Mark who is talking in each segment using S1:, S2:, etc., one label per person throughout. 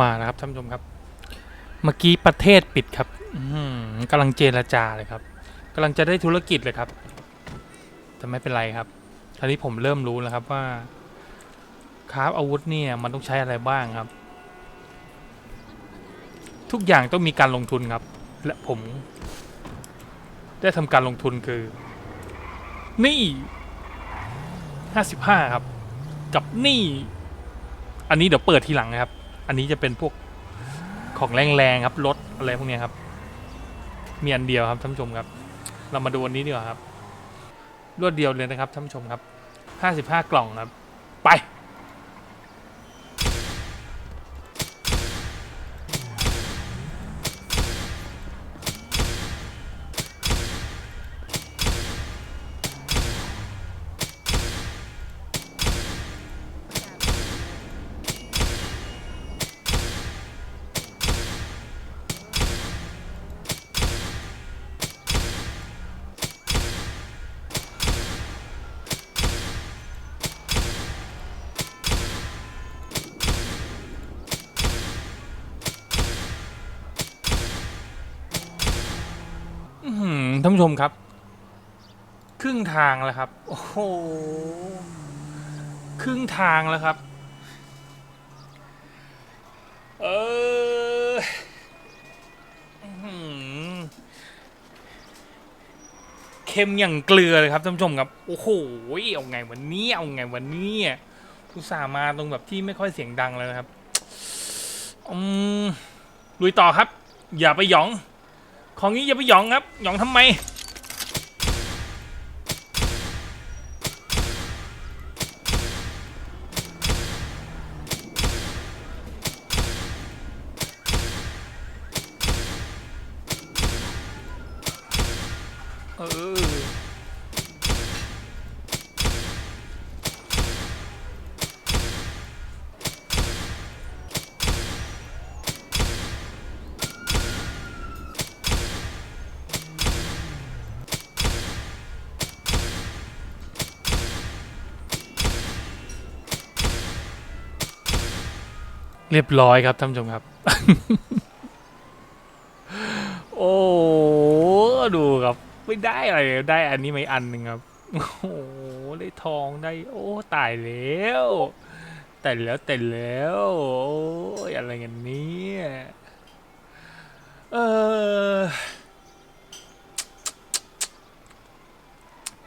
S1: มานะครับท่านผู้ชมครับ เมื่อกี้ประเทศปิดครับกำลังเจรจาเลยครับกำลังจะได้ธุรกิจเลยครับ แต่ไม่เป็นไรครับคราวนี้ผมเริ่มรู้แล้วครับว่าคราฟอาวุธเนี่ยมันต้องใช้อะไรบ้างครับ ทุกอย่างต้องมีการลงทุนครับ และผม ได้ทำการลงทุนคือ นี่ห้าสิบห้าครับ กับนี่ อันนี้เดี๋ยวเปิดทีหลังนะครับ อันนี้จะเป็นพวกของแรงๆครับรถอะไรพวกนี้ครับมีอันเดียวครับท่านผู้ชมครับ เรามาดูอันนี้ดีกว่าครับ รวดเดียวเลยนะครับท่านผู้ชมครับ 55 กล่องครับ ไป ท่านผู้ชมครับ ครึ่งทางแล้วครับ โอ้โหครึ่งทางแล้วครับ เอออื้อหือเค็มอย่างเกลือเลยครับท่านผู้ชมครับ โอ้โหเอาไงวันนี้เอาไงวันนี้อุตส่าห์มาตรงแบบที่ไม่ค่อยเสียงดังเลยนะครับอืมลุยต่อครับ อย่าไปหยอง ของนี้อย่าไปหยองครับหยองทำไม เรียบร้อยครับท่านผู้ชมครับ โอ้ดูครับ ไม่ได้อะไรได้อันนี้ไหมอันหนึ่งครับ โอ้โหได้ทองได้ โอ้ตายแล้วแต่แล้วแต่แล้วโอ้ยอะไรกันเนี้เออ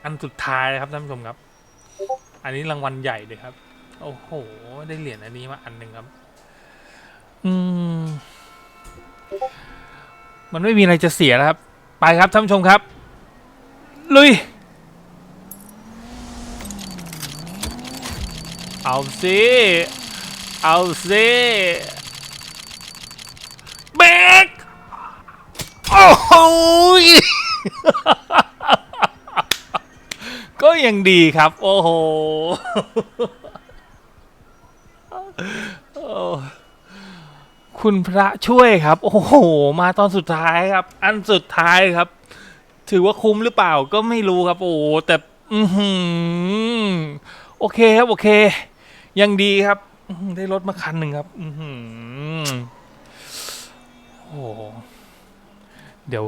S1: อันสุดท้ายนะครับท่านผู้ชมครับ อันนี้รางวัลใหญ่เลยครับ โอ้โห ได้เหรียญอันนี้มาอันหนึ่งครับ อืม มันไม่มีอะไรจะเสียแล้วครับ ไปครับท่านผู้ชมครับ ลุย เอาสิเอาสิเบรกโอ้โหก็ยังดีครับ โอ้โหโอ้ คุณพระช่วยครับ โอ้โห มาตอนสุดท้ายครับ อันสุดท้ายครับ ถือว่าคุ้มหรือเปล่าก็ไม่รู้ครับ โอ้แต่อืโอเคครับ โอเค ยังดีครับได้รถมาคันหนึ่งครับ อืโอ้โหเดี๋ยว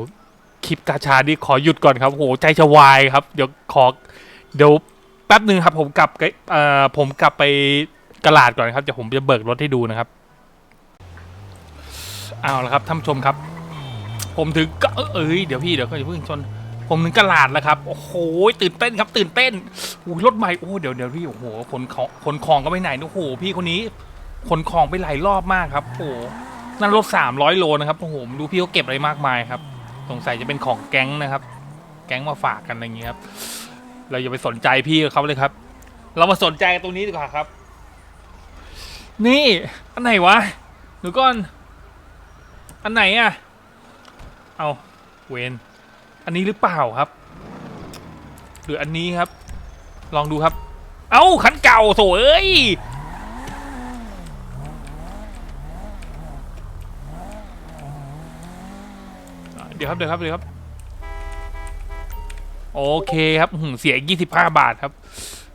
S1: คลิปกาชาดีขอหยุดก่อนครับโอ้โหใจจะวายครับ เดี๋ยวขอ เดี๋ยวแป๊บหนึ่งครับ ผมกลับไปเอ่อผมกลับไปกระลาดก่อนครับเดี๋ยวผมจะเบิกรถให้ดูนะครับ เอาละครับท่านผู้ชมครับ ผมถึงก็เอ้ยเดี๋ยวพี่เดี๋ยวก็อย่าเพิ่งชน ผมถึงกระลาดแล้วครับ โอ้โหตื่นเต้นครับ ตื่นเต้นโอ้รถใหม่โอ้เดี๋ยวเดี๋ยวพี่โอ้โหขนของขนของก็ไปไหนโอ้โหพี่คนนี้ขนของไปหลายรอบมากครับ โอ้นั่นรถสามร้อยโลนะครับโอ้โหดูพี่เขาเก็บอะไรมากมายครับ สงสัยจะเป็นของแก๊งนะครับ แก๊งมาฝากกันอะไรอย่างเงี้ยครับเราอย่าไปสนใจพี่เขาเลยครับ เรามาสนใจตรงนี้ดีกว่าครับ นี่อันไหนวะหนูก่อน อันไหนอะเอาเวนอันนี้หรือเปล่าครับ หรืออันนี้ครับ ลองดูครับ เอ้าคันเก่าโถเอ้ยเดี๋ยวครับเดี๋ยวครับเดี๋ยวครับ โอเคครับหืเสียยี่สิบห้าบาทครับ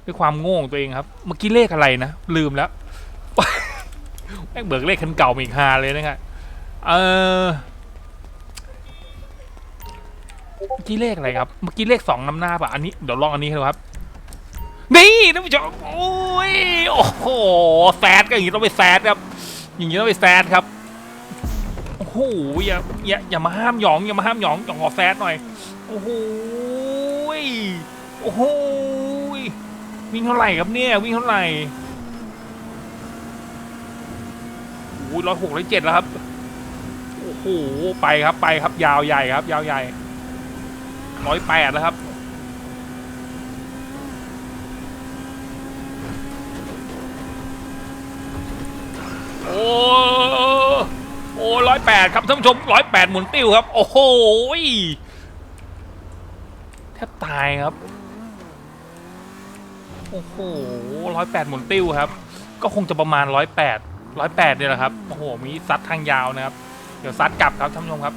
S1: ด้วยความโง่ของตัวเองครับ เมื่อกี้เลขอะไรนะ ลืมแล้วแม่งเบิกเลขคันเก่ามาอีกฮาเลยนะครับ เออเมื่อกี้เลขอะไรครับ เมื่อกี้เลขสองนำหน้าป่ะ อันนี้เดี๋ยวลองอันนี้ดูครับ นี่ท่านผู้ชมโอ้ย โอ้โห แซดก็อย่างนี้ต้องไปแซดครับ อย่างนี้ต้องไปแซดครับ โอ้โห อย่า อย่า อย่ามาห้ามหยอง อย่ามาห้ามหยองหยองขอแซดหน่อย โอ้โห โอ้โห วิ่งเท่าไหร่ครับเนี่ย วิ่งเท่าไหร่โอ้ยร้อยหกร้อยเจ็ดแล้วครับ โอ้โหไปครับไปครับยาวใหญ่ครับ ยาวใหญ่ร้อยแปดแล้วครับโอ้โอ้ร้อยแปดครับท่านผู้ชมร้อยแปดหมุนติ้วครับ โอ้โหแทบตายครับ โอ้โหร้อยแปดหมุนติ้วครับ ก็คงจะประมาณร้อยแปดร้อยแปดเนี่ยแหละครับ โอ้โห มีซัดทางยาวนะครับ เดี๋ยวซัดกลับครับท่านผู้ชมครับ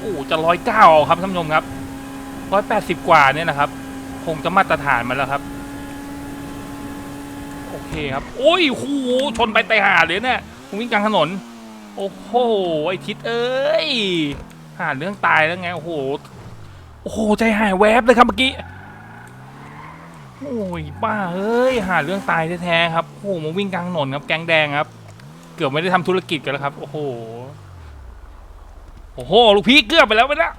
S1: โอ้จะร้อยเก้าครับท่านผู้ชมครับร้อยแปดสิบกว่าเนี่ยนะครับ คงจะมาตรฐานมาแล้วครับ โอเคครับโอ้ยโหชนไปไตหาเลยเนี่ยวิ่งกลางถนน โอ้โหไอทิศเอ้ยหาเรื่องตายแล้วไงโอ้โหโอ้โหใจหายแวบเลยครับเมื่อกี้โอ้ยบ้าเอ้ยหาเรื่องตายแท้ๆครับโอ้โหมาวิ่งกลางถนนครับแกงแดงครับ เกือบไม่ได้ทำธุรกิจกันแล้วครับ โอ้โหโอ้โหลูกพี่เกือบไปแล้วไปแล้ว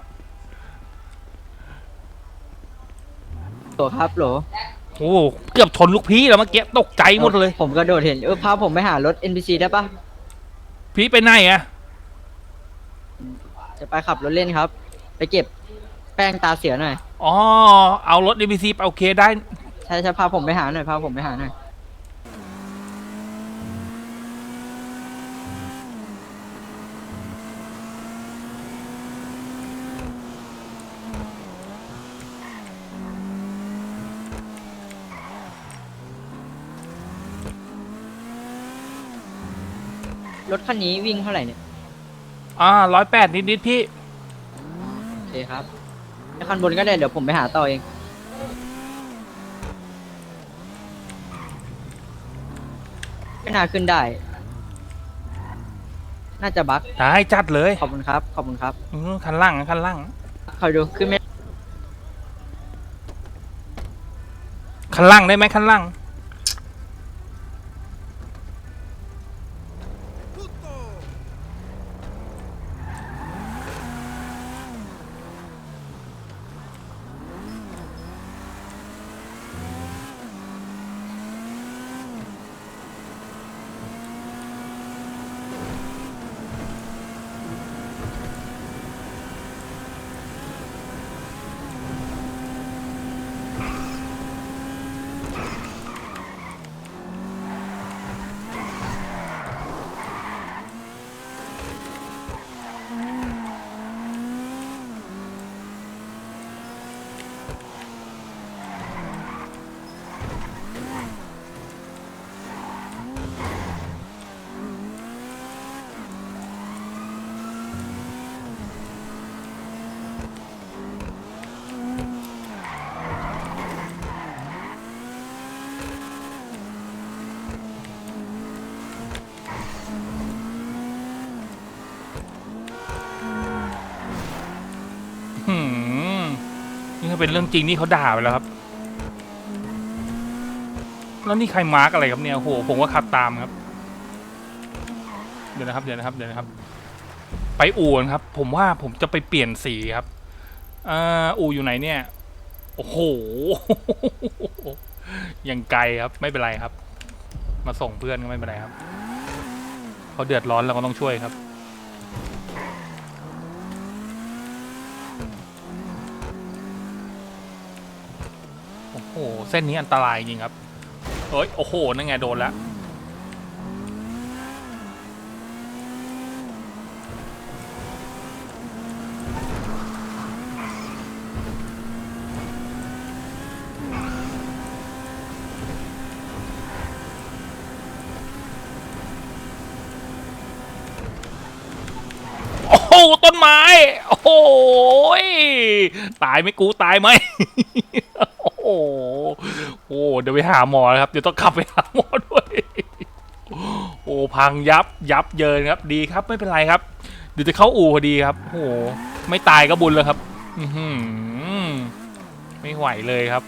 S2: โหลครับโหล
S1: โอ้โหเกือบชนลูกพี่แล้วเมื่อกี้ตกใจหมดเลย
S2: ผมกระโดดเห็นเออพาผมไปหารถ NPC ได้ปะ
S1: พี่ไปไหนอะ
S2: จะไปขับรถเล่นครับ ไปเก็บแป้งตาเสือหน่อย
S1: อ๋อเอารถ DBC ไปโอเคได้
S2: ใช่ใช่พาผมไปหาหน่อยพาผมไปหาหน่อย ถคันนี้วิ่งเท่าไหร่เนี่ย
S1: อ่าร้อยแปดนิดๆพี่
S2: โอเคครับในคันบนก็ได้เดี๋ยวผมไปหาต่อเองไม่น่าขึ้นได้ น่าจะบั๊ก
S1: ได้จัดเลย
S2: ขอบคุณครับ ขอบคุณครับ
S1: อืมคันล่างคันล่าง
S2: คอยดูขึ้นไม่
S1: คันล่างได้ไหมคันล่าง หืมนี่ถ้าเป็นเรื่องจริงนี่เขาด่าไปแล้วครับ แล้วนี่ใครมาร์กอะไรครับเนี่ยโหผมก็ขับตามครับ เดี๋ยวนะครับเดี๋ยวนะครับเดี๋ยวนะครับ ไปอู่นะครับ ผมว่าผมจะไปเปลี่ยนสีครับอ่าอู่อยู่ไหนเนี่ย โอ้โห ยังไกลครับไม่เป็นไรครับ มาส่งเพื่อนก็ไม่เป็นไรครับเขาเดือดร้อนเราก็ต้องช่วยครับ หเส้นนี้อันตรายจริงครับเฮ้ยโอ้โหนั่นไงโดนแล้วโอ้ต้นไม้ โอ้โหตายไหมกูตายไหม โอ้โหเดี๋ยวไปหาหมอครับ เดี๋ยวต้องขับไปหาหมอด้วย โอ้พังยับยับเยินครับ ดีครับไม่เป็นไรครับ เดี๋ยวจะเข้าอู่พอดีครับโอ้โหไม่ตายก็บุญแล้วครับ อือหือไม่ไหวเลยครับ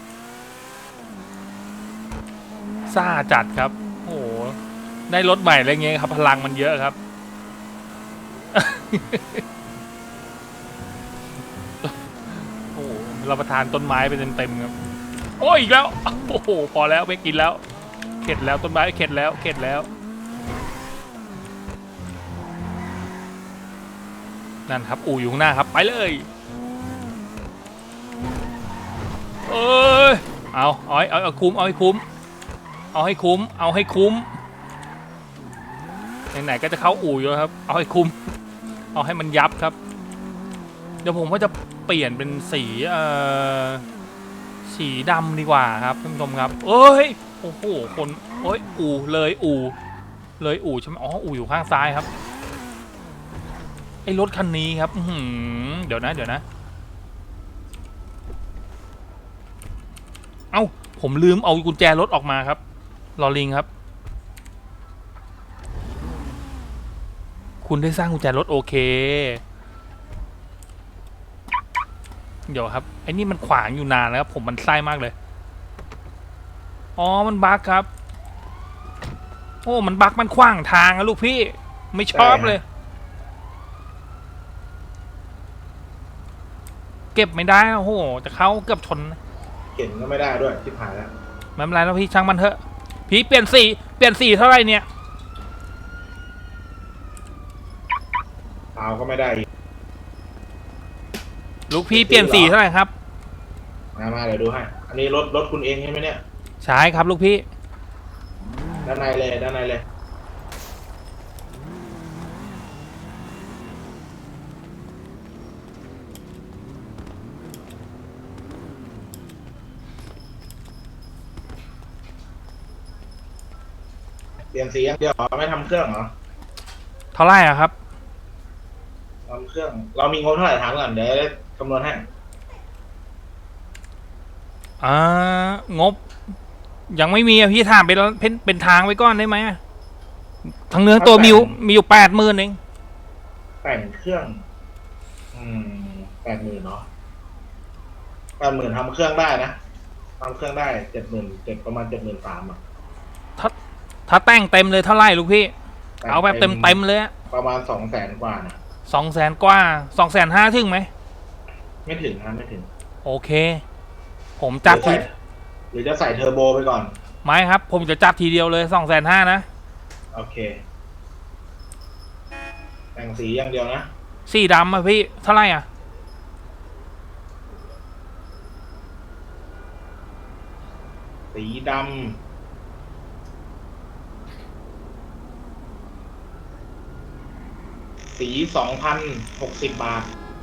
S1: ซ่าจัดครับโอ้โหได้รถใหม่อะไรเงี้ยครับ พลังมันเยอะครับโอ้โหเราประทานต้นไม้ไปเต็มๆครับ โอ้ยอีกแล้ว โอ้โห พอแล้วไม่กินแล้ว เข็ดแล้วต้นไม้เข็ดแล้วเข็ดแล้ว นั่นครับ อู่อยู่ข้างหน้าครับ ไปเลยเอ้ย เอาเอาให้เอาเอาคุ้ม เอาให้คุ้ม เอาให้คุ้ม เอาให้คุ้ม ไหนๆก็จะเข้าอู่อยู่แล้วครับ เอาให้คุ้ม เอาให้มันยับครับ เดี๋ยวผมก็จะเปลี่ยนเป็นสีเอ่อ สีดำดีกว่าครับท่านผู้ชมครับ เอ้ยโอ้โหคนเอ้ยอู่เลยอู่เลยอู่ใช่ไหมอ๋ออู่อยู่ข้างซ้ายครับไอ้รถคันนี้ครับเดี๋ยวนะเดี๋ยวนะ เอ้าผมลืมเอากุญแจรถออกมาครับลอลิงครับ คุณได้สร้างกุญแจรถโอเค เดี๋ยวครับไอ้นี่มันขวางอยู่นานแล้วครับผมมันไส้มากเลย อ๋อมันบั๊กครับ โอ้มันบั๊กมันขว้างทางอะลูกพี่ ไม่ชอบเลย เก็บไม่ได้อะโอ้โหจะเข้าเกือบชน
S3: เข็นก็ไม่ได้ด้วยที่ผ่านแล้ว
S1: ไม่เป็นไรแล้วพี่ช่างมันเถอะ พี่เปลี่ยนสีเปลี่ยนสีเท่าไหร่เนี่ย
S3: เอาก็ไม่ได้อีก
S1: ลูกพี่เปลี่ยนสีเท่าไหร่ครับ
S3: มามาเดี๋ยวดูให้ อันนี้รถรถคุณเองใช่ไหมเนี่ย
S1: ใช่ครับลูกพี่
S3: ด้านในเลยด้านในเลย เปลี่ยนสีอย่างเดียวเหรอไม่ทำเครื่องเหรอ
S1: เท่าไหร่อะครับ
S3: ทำเครื่อง เรามีงบเท่าไหร่ถามก่อนเดี๋ยว คำนวณให้
S1: อ่างบ ยังไม่มีอะพี่ถามเป็นเป็นเป็นทางไว้ก่อนได้ไหมอะทั้งเนื้อตัวมีอยู่มีอยู่แปดหมื่นเอง
S3: แต่งเครื่อง อืมแปดหมื่นเนาะแปดหมื่นทำเครื่องได้นะทำเครื่องได้เจ็ดหมื่นเจ็ดประมาณเจ็ดหมื่นสามอะ
S1: ถ้าแต่งเต็มเลยเท่าไหร่ลูกพี่ เอาแบบเต็มเต็มๆเลย
S3: ประมาณสองแสนกว่านะ
S1: สองแสนกว่าสองแสนห้าถึงไหม
S3: ไม่ถึงนะไม่ถึง
S1: โอเค ผมจัด
S3: หรือ
S1: ที
S3: ใส่หรือจะใส่เทอร์โบไปก่อน
S1: ไม่ครับ ผมจะจัดทีเดียวเลยสองแสนห้านะ
S3: โอเค แต่งสีอย่างเดียวนะ
S1: สีดำอะพี่ เท่าไหร่อะ
S3: สีดำ สีสองพันหกสิบบาท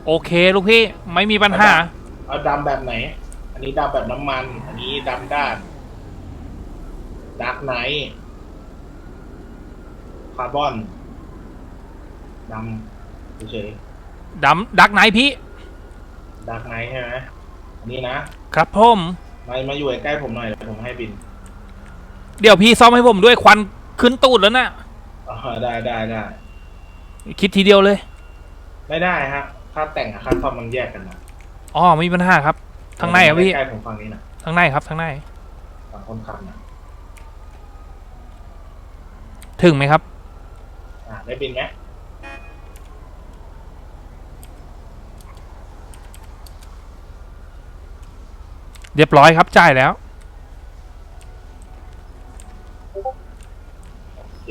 S1: โอเคลูกพี่ไม่มีปัญหา
S3: เอาดำแบบไหน อันนี้ดำแบบน้ำมัน อันนี้ดำด้านดาร์กไนท์คาร์บอนดำเฉย
S1: ดำดักไหนพี่
S3: ๆดาร์กไนท์ใช่ไหมอันนี้นะครับ
S1: ผม
S3: มามาอยู่ใกล้ๆผมหน่อยเดี๋ยวผมให้บิน
S1: เดี๋ยวพี่ซ่อมให้ผมด้วยควันขึ้นตูดแล้วนะ
S3: อ๋อได้ได้ได้
S1: คิดทีเดียวเลย
S3: ไม่ได้ฮะ ค่าแต่งกับค่าซ่อมมันแยกกันนะ
S1: อ๋อไม่มีปัญหาครับ ทางในอะพี่
S3: ใกล้ๆผมฟังนี้นะ
S1: ทางในครับทางใน
S3: ฝั่งคนขับนะ
S1: ถึงไหมครับ
S3: อ่าได้บินไหม
S1: เรียบร้อยครับจ่ายแล้ว
S3: โอเค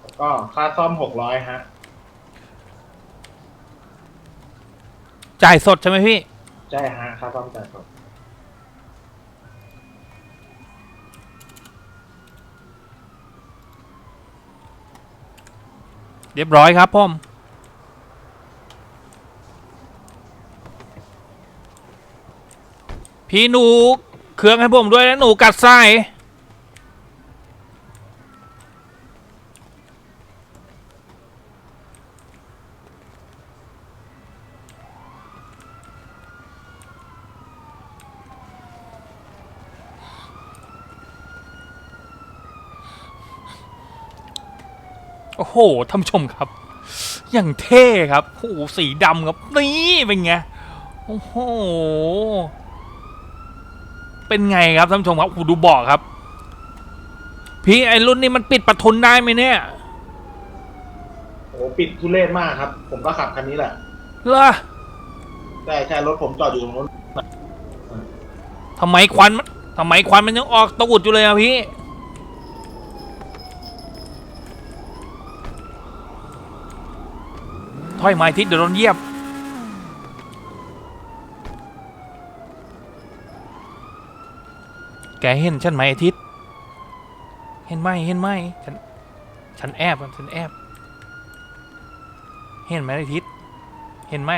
S3: แล้วก็ ค่าซ่อมหกร้อยฮะ
S1: จ่ายสดใช่ไหมพี่
S3: ใช่ฮะค่าซ่อมจ่ายสด
S1: เรียบร้อยครับผมพี่หนู เครื่องให้ผมด้วยนะหนูกัดไส้ หท่านผู้ชมครับ อย่างเท่ครับโอ้โหสีดำครับนี่เป็นไงโอ้โหเป็นไงครับท่านผู้ชมครับโอ้โหดูเบอกครับ พี่ไอรุ่นนี้มันปิดประทุนได้ไหมเนี่ย
S3: โอ้ปิดทุเรศมากครับ ผมก็ขับคันนี้แหละ
S1: เหรอ
S3: ใช่ใช่รถผมจอดอยู่ตรงนู้น
S1: ทำไมควันมันทำไมควันมันยังออกตูดอยู่เลยอะพี่ ถอยมาทิศเดี๋ยวโดนเยียบ แกเห็นฉันไหมอาทิตย์ เห็นไหมเห็นไหมฉัน ฉันแอบฉันแอบ เห็นไหมไอาทิตย์ เห็นไหม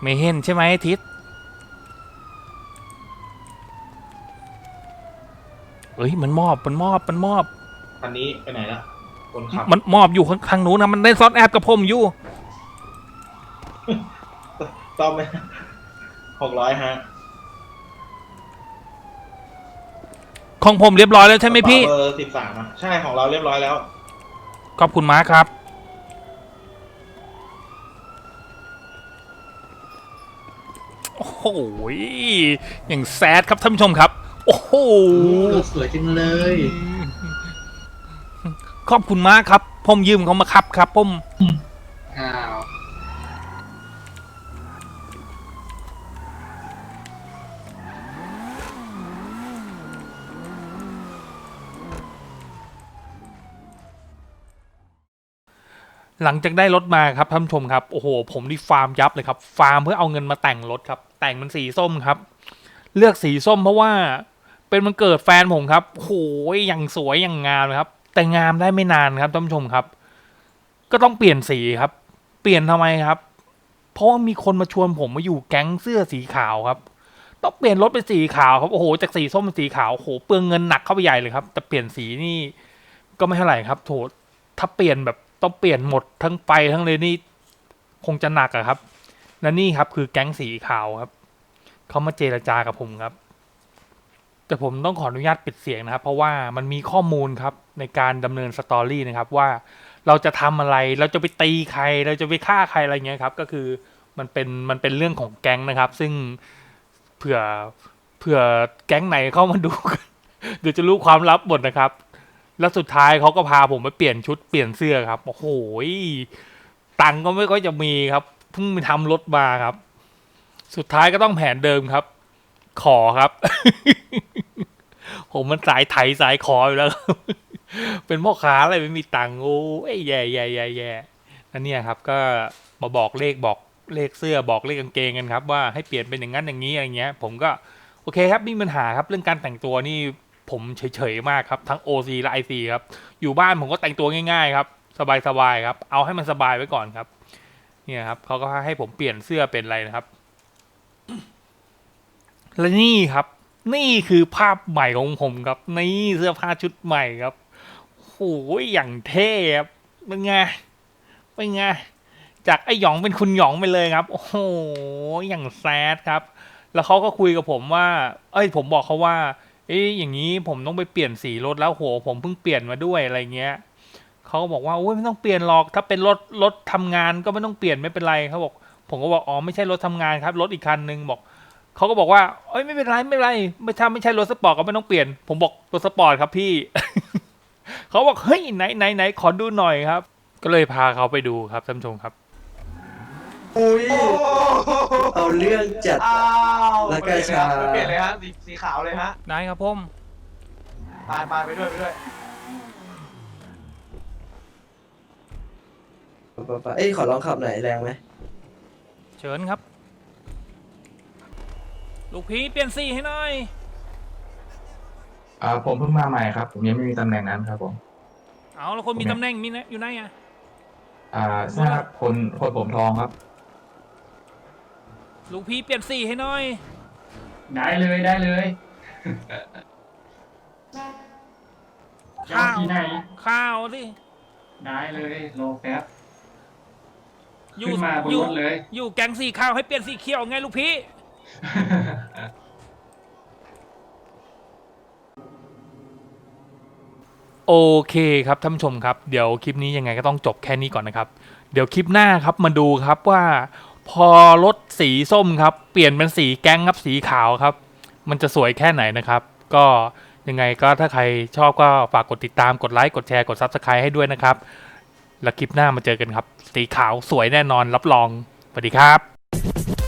S1: ไม่เห็นใช่ไหมไอ้ทิศ เอ้ยมันมอบมันมอบมันมอบ
S3: คันนี้ไปไหนละคนขับ
S1: มันมอบอยู่ข้างทางนู้นนะมันได้ซอสแอบกับผมอยู่
S3: ต้อมไหมหกร้อยฮะ
S1: ของผมเรียบร้อยแล้วใช่ไหมพี่
S3: เบอร์สิบสามอะใช่ของเราเรียบร้อยแล้ว
S1: ขอบคุณมากครับ โอ้โหอย่างแซดครับท่านผู้ชมครับ โอ้โห
S4: รถสวยจังเลย
S1: ขอบคุณมากครับผมยืมเขามาขับครับผม
S4: อ้าว
S1: หลังจากได้รถมาครับท่านผู้ชมครับโอ้โห ผมนี่ฟาร์มยับเลยครับ ฟาร์มเพื่อเอาเงินมาแต่งรถครับ แต่งมันสีส้มครับ เลือกสีส้มเพราะว่า เป็นมันเกิดแฟนผมครับโอ้โหอย่างสวยอย่างงามเลยครับ แต่งามได้ไม่นานครับท่านผู้ชมครับ ก็ต้องเปลี่ยนสีครับ เปลี่ยนทำไมครับ เพราะว่ามีคนมาชวนผมมาอยู่แก๊งเสื้อสีขาวครับ ต้องเปลี่ยนรถเป็นสีขาวครับโอ้โหจากสีส้มเป็นสีขาวโอ้โหเปลืองเงินหนักเข้าไปใหญ่เลยครับแต่เปลี่ยนสีนี่ ก็ไม่เท่าไหร่ครับ โถถ้าเปลี่ยนแบบต้องเปลี่ยนหมดทั้งไปทั้งเลยนี่คงจะหนักอะครับและนี่ครับคือแก๊งสีขาวครับเขามาเจรจากับผมครับ แต่ผมต้องขออนุญาตปิดเสียงนะครับ เพราะว่ามันมีข้อมูลครับในการดำเนินสตอรี่นะครับว่าเราจะทำอะไรเราจะไปตีใคร เราจะไปฆ่าใครอะไรเงี้ยครับ ก็คือมันเป็นมันเป็นเรื่องของแก๊งนะครับ ซึ่งเผื่อเผื่อแก๊งไหนเข้ามาดู เดี๋ยวจะรู้ความลับหมดนะครับ แล้วสุดท้ายเขาก็พาผมไปเปลี่ยนชุดเปลี่ยนเสื้อครับโอ้โหตังก็ไม่ค่อยจะมีครับเพิ่งไปทำรถมาครับ สุดท้ายก็ต้องแผนเดิมครับ ขอครับ ผมมันสายไถสายขออยู่แล้ว เป็นพ่อค้าอะไรไม่มีตังค์โอ้ยแย่แย่แย่แย่นั่นเนี่ยครับ ก็มาบอกเลขบอกเลขเสื้อบอกเลขกางเกงกันครับ ว่าให้เปลี่ยนเป็นอย่างนั้นอย่างนี้อะไรเงี้ย ผมก็โอเคครับไม่มีปัญหาครับ เรื่องการแต่งตัวนี่ผมเฉยๆมากครับ ทั้ง OC และ IC ครับ อยู่บ้านผมก็แต่งตัวง่ายๆครับ สบายๆครับ เอาให้มันสบายไว้ก่อนครับ เนี่ยครับเขาก็ให้ผมเปลี่ยนเสื้อเป็นอะไรนะครับ และนี่ครับ นี่คือภาพใหม่ของผมครับ นี่เสื้อผ้าชุดใหม่ครับโอ้ยอย่างเท่ครับเป็นไงเป็นไงจากไอ้หยองเป็นคุณหยองไปเลยครับ โอ้โหอย่างแซดครับ แล้วเขาก็คุยกับผมว่า เอ้ย ผมบอกเขาว่า เอ๊ะอย่างนี้ผมต้องไปเปลี่ยนสีรถแล้วโหผมเพิ่งเปลี่ยนมาด้วยอะไรเงี้ยเขาก็บอกว่าโอ้ยไม่ต้องเปลี่ยนหรอกถ้าเป็นรถรถทำงานก็ไม่ต้องเปลี่ยนไม่เป็นไรเขาบอก ผมก็บอกอ๋อไม่ใช่รถทำงานครับรถอีกคันนึงบอก เขาก็บอกว่าเอ้ยไม่เป็นไรไม่เป็นไร ไม่ถ้าไม่ใช่รถสปอร์ตก็ไม่ต้องเปลี่ยน ผมบอกรถสปอร์ตครับพี่ เขาบอกเฮ้ยไหนไหนไหนขอดูหน่อยครับ ก็เลยพาเขาไปดูครับท่านผู้ชมครับ
S5: อุ้ยเอาเรื่องจัด
S6: อ้าว
S5: แล้วก็ชา
S6: เปลี่ยนเลยฮะสีสีขาวเลยฮะ
S1: ได้ครับผม
S6: ตายตายไปด้วยไปด้วย
S5: ปะปะเอ้ยขอลองขับหน่อยแรงไหม
S1: เชิญครับ ลูกพี่เปลี่ยนสีให้หน่อย
S7: อ่าผมเพิ่งมาใหม่ครับ ผมยังไม่มีตำแหน่งนั้นครับผม
S1: เอาแล้วคนมีตำแหน่งมีนะอยู่ไหนอะ
S7: อ่าใช่ครับคนคนผมทองครับ
S1: ลูกพี่เปลี่ยนสีให้หน่อย
S8: ได้เลยได้เลยจะเอาที่ไหน
S1: ข้าวสิ
S8: ได้เลยโลแป๊บ
S1: อยู่
S8: ขึ้นมาบน
S1: อยู่
S8: รถเลย
S1: อยู่แกงสีขาวให้เปลี่ยนสีเขียวไงลูกพี่ โอเคครับท่านผู้ชมครับ เดี๋ยวคลิปนี้ยังไงก็ต้องจบแค่นี้ก่อนนะครับ เดี๋ยวคลิปหน้าครับมาดูครับว่า พอรถสีส้มครับ เปลี่ยนเป็นสีแก๊งครับสีขาวครับ มันจะสวยแค่ไหนนะครับ ก็ยังไงก็ถ้าใครชอบก็ฝากกดติดตามกดไลค์กดแชร์กด Subscribe ให้ด้วยนะครับ แล้วคลิปหน้ามาเจอกันครับ สีขาวสวยแน่นอนรับรองสวัสดีครับ